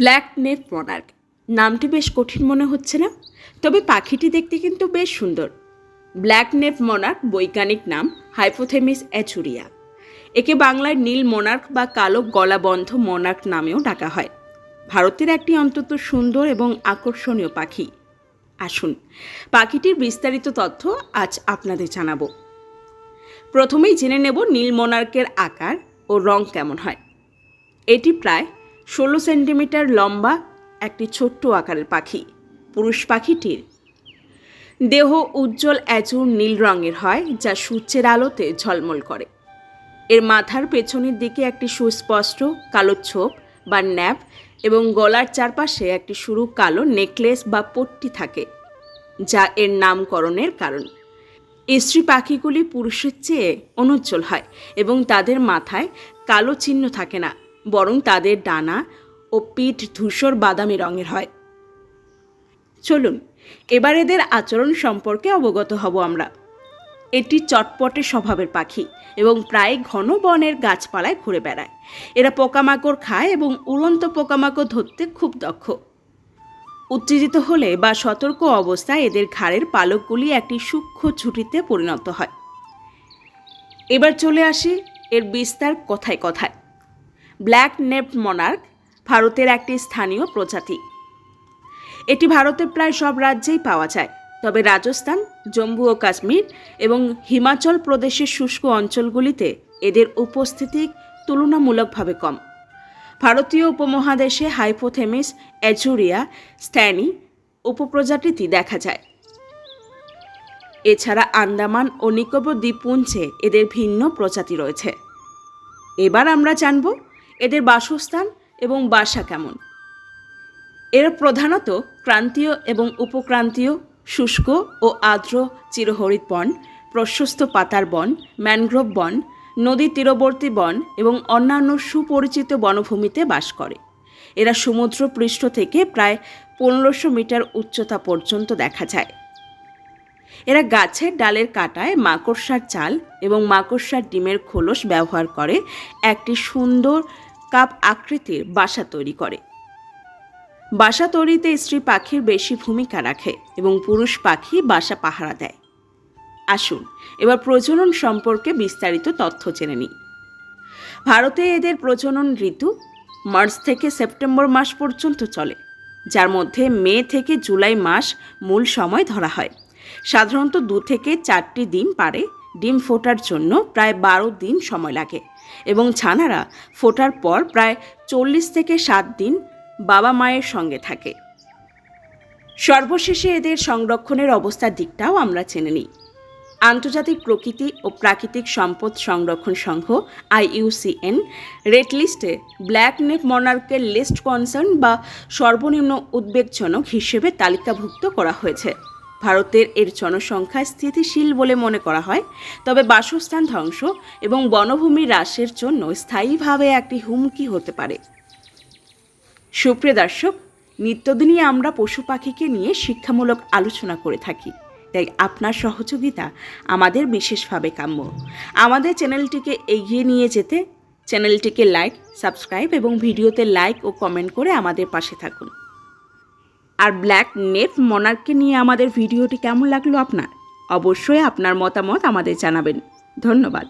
Black নেপ monarch. নামটি বেশ কঠিন মনে হচ্ছে না, তবে পাখিটি দেখতে কিন্তু বেশ সুন্দর। ব্ল্যাক নেপ মনার্ক বৈজ্ঞানিক নাম হাইপোথেমিস অ্যাচুরিয়া একে বাংলায় নীল মোনার্ক বা কালো গলাবন্ধ মোনার্ক নামেও ডাকা হয়। ভারতের একটি অন্তত সুন্দর এবং আকর্ষণীয় পাখি। আসুন, পাখিটির বিস্তারিত তথ্য আজ আপনাদের জানাব। প্রথমেই জেনে নেব নীল মোনার্কের আকার ও রং কেমন হয়। এটি প্রায় ষোলো সেন্টিমিটার লম্বা একটি ছোট্ট আকারের পাখি, পুরুষ পাখিটির। দেহ উজ্জ্বল অ্যাজুর নীল রঙের হয়, যা সূর্যের আলোতে ঝলমল করে। এর মাথার পেছনের দিকে একটি সুস্পষ্ট কালো ছোপ বা ন্যাপ এবং গলার চারপাশে একটি সরু কালো নেকলেস বা পট্টি থাকে, যা এর নামকরণের কারণ। স্ত্রী পাখিগুলি পুরুষের চেয়ে অনুজ্জ্বল হয় এবং তাদের মাথায় কালো চিহ্ন থাকে না বরং তাদের ডানা ও পিঠ ধূসর বাদামি রঙের হয়। চলুন, এবার এদের আচরণ সম্পর্কে অবগত হব আমরা। এটি চটপটে স্বভাবের পাখি এবং প্রায় ঘন বনের গাছপালায় ঘুরে বেড়ায়। এরা পোকামাকড় খায় এবং উড়ন্ত পোকামাকড় ধরতে খুব দক্ষ। উত্তেজিত হলে বা সতর্ক অবস্থায় এদের ঘাড়ের পালকগুলি একটি সূক্ষ্ম ছুটিতে পরিণত হয়। এবার চলে আসি এর বিস্তার কথায় কথায়। ব্ল্যাক নেপ মনার্ক ভারতের একটি স্থানীয় প্রজাতি। এটি ভারতের প্রায় সব রাজ্যেই পাওয়া যায়, তবে রাজস্থান, জম্মু ও কাশ্মীর এবং হিমাচল প্রদেশের শুষ্ক অঞ্চলগুলিতে এদের উপস্থিতি তুলনামূলকভাবে কম। ভারতীয় উপমহাদেশে হাইপোথেমিস অ্যাজুরিয়া স্ট্যানি উপপ্রজাতিটি দেখা যায়। এছাড়া আন্দামান ও নিকোবর দ্বীপপুঞ্জে এদের ভিন্ন প্রজাতি রয়েছে। এবার আমরা জানব এদের বাসস্থান এবং বাসা কেমন? এরা প্রধানত ক্রান্তীয় এবং উপক্রান্তীয়, শুষ্ক ও আর্দ্র চিরহরিত বন, প্রশস্ত পাতার বন, ম্যানগ্রোভ বন, নদী তীরবর্তী বন এবং অন্যান্য সুপরিচিত বনভূমিতে বাস করে। এরা সমুদ্র পৃষ্ঠ থেকে প্রায় পনেরোশো মিটার উচ্চতা পর্যন্ত দেখা যায়। এরা গাছের ডালের কাটায় মাকড়সার চাল এবং মাকড়সার ডিমের খোলস ব্যবহার করে একটি সুন্দর কাপ আকৃতির বাসা তৈরি করে। বাসা তৈরিতে স্ত্রী পাখির বেশি ভূমিকা রাখে এবং পুরুষ পাখি বাসা পাহারা দেয়। আসুন, এবার প্রজনন সম্পর্কে বিস্তারিত তথ্য জেনে নিই। ভারতে এদের প্রজনন ঋতু মার্চ থেকে সেপ্টেম্বর মাস পর্যন্ত চলে, যার মধ্যে মে থেকে জুলাই মাস মূল সময় ধরা হয়। সাধারণত দু থেকে চারটি ডিম পারে ডিম ফোটার জন্য প্রায় বারো দিন সময় লাগে এবং ছানারা ফোটার পর প্রায় চল্লিশ থেকে সাত দিন বাবা মায়ের সঙ্গে থাকে। সর্বশেষে এদের সংরক্ষণের অবস্থার দিকটাও আমরা চেনে নিই। আন্তর্জাতিক প্রকৃতি ও প্রাকৃতিক সম্পদ সংরক্ষণ সংঘ, আইইউসিএন, রেড লিস্টে ব্ল্যাক নেক মনার্কের লিস্ট কনসার্ন বা সর্বনিম্ন উদ্বেগজনক হিসেবে তালিকাভুক্ত করা হয়েছে। ভারতের এর জনসংখ্যা স্থিতিশীল বলে মনে করা হয়। তবে বাসস্থান ধ্বংস এবং বনভূমি হ্রাসের জন্য স্থায়ীভাবে একটি হুমকি হতে পারে। সুপ্রিয় দর্শক, নিত্যদিনই আমরা পশু পাখিকে নিয়ে শিক্ষামূলক আলোচনা করে থাকি। তাই আপনার সহযোগিতা আমাদের বিশেষভাবে কাম্য। আমাদের চ্যানেলটিকে এগিয়ে নিয়ে যেতে চ্যানেলটিকে লাইক, সাবস্ক্রাইব এবং ভিডিওতে লাইক ও কমেন্ট করে আমাদের পাশে থাকুন। আর ব্ল্যাক নেপ মনার্ককে নিয়ে আমাদের ভিডিওটি কেমন লাগল আপনার? অবশ্যই আপনার মতামত আমাদের জানাবেন। ধন্যবাদ।